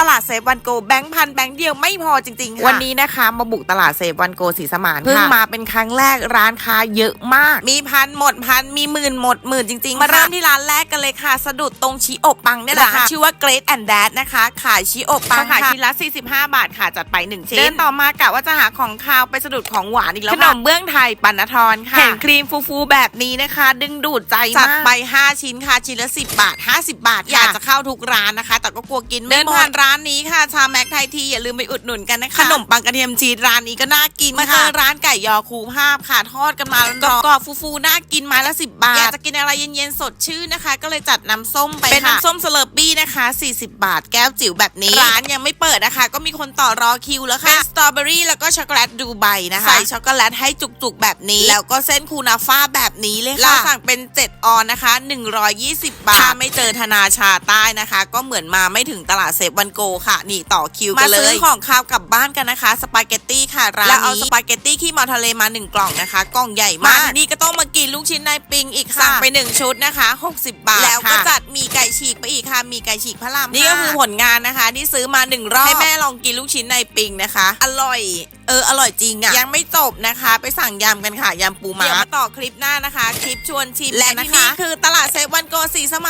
ตลาดเซฟวันโกแบงค์พันแบงค์เดียวไม่พอจริงๆค่ะวันนี้นะคะ มาบุกตลาดเซฟวันโกสีสมานเพิ่งค่ะมาเป็นครั้งแรกร้านค้าเยอะมาก มีพันหมดพันมีหมื่นหมดหมื่นจริงๆ มามาเริ่เริ่มมที่ที่ร้านแรกกันเลยค่ะ สะดุดตรงชิโอบปังเนี่ยแหละร้านค่ะชื่อว่า Great and Dad นะคะ ขายชิโอบปังขายค่ะชิ้นละ45 บาทค่ะจัดไป1ชิ้เดินนต่อมากะว่าจะหาของคาวไปสะดุดของหวานอีกแล้วขนมเบื้องไทยปันนทรค่ะเห็เห็นนคครีรีมมฟูๆแบบนี้นะคะ ดึงดูดใจจัดมากไป 5 ชิ้นค่ะชิ้นละ10 บาท 50 บาท อยากจะเข้าทุกร้านนะคะ แต่ก็กลัวกินไม่เดินหมผ่าดนร้านนี้ค่ะชาแม็กไทยทีอย่าลืมไปอุดหนุนกันนะคะขนมปังกระเทียมชีสร้านนี้ก็น่ากินมามาเจเจออร้านไก่ยอคูภาพค่ะทอดกันมาแล้วกรอบๆฟูๆน่ากินไม้ละ10บาทอยากจะกินอะไรเย็นๆสดชื่นนะคะ ก็เลยจัดน้ำส้มไปเป็นค่ะน้ำส้มสเลอร์ปี้นะคะ 40 บาทแก้วจิ๋วแบบนี้ ร้านยังไม่เปิดนะคะ ก็มีคนต่อรอคิวแล้วค่ะเป็นสตรอเบอรี่แล้วก็ช็อกโกแลตดูไบนะคะใส่ช็อกโกแลตให้จุกๆแบบนี้ แล้วก็เส้นคูนาฟ่าแบบนี้เลยค่ะเราสั่งเป็น7ออนนะคะ 120 บาทถ้าไม่เจอธนาชาใต้นะคะ ก็เหมือนมาไม่ถึงตลาดเซฟวันโกค่ะ นี่ต่อคิวกันเลย มาซื้อของคาวกลับบ้านกันนะคะ สปาเกตตี้ค่ะร้านนี้แล้วเอาสปาเกตตี้ขี้เมาทะเลมา 1 กล่องนะคะ กล่องใหญ่มาก นี่ก็ต้องมากินลูกชิ้นในปิงอีกค่ะ สั่งไป 1 ชุดนะคะ 60 บาท แล้วก็จัดมีไก่ฉีกไปอีกค่ะ มีไก่ฉีกพระรามนี่ก็คือผลงานนะคะ ที่ซื้อมาหนึ่งรอบ ให้แม่ลองกินลูกชิ้นในปิงนะคะ อร่อยเอออร่อยจริงอะยังไม่จบนะคะ ไปสั่งยำกันค่ะยำปูม้าเดี๋ยวมาต่อคลิปหน้านะคะ คลิปชวนชิมและที่นี่คือตลาดเซฟวันโกสีสมานค่ะ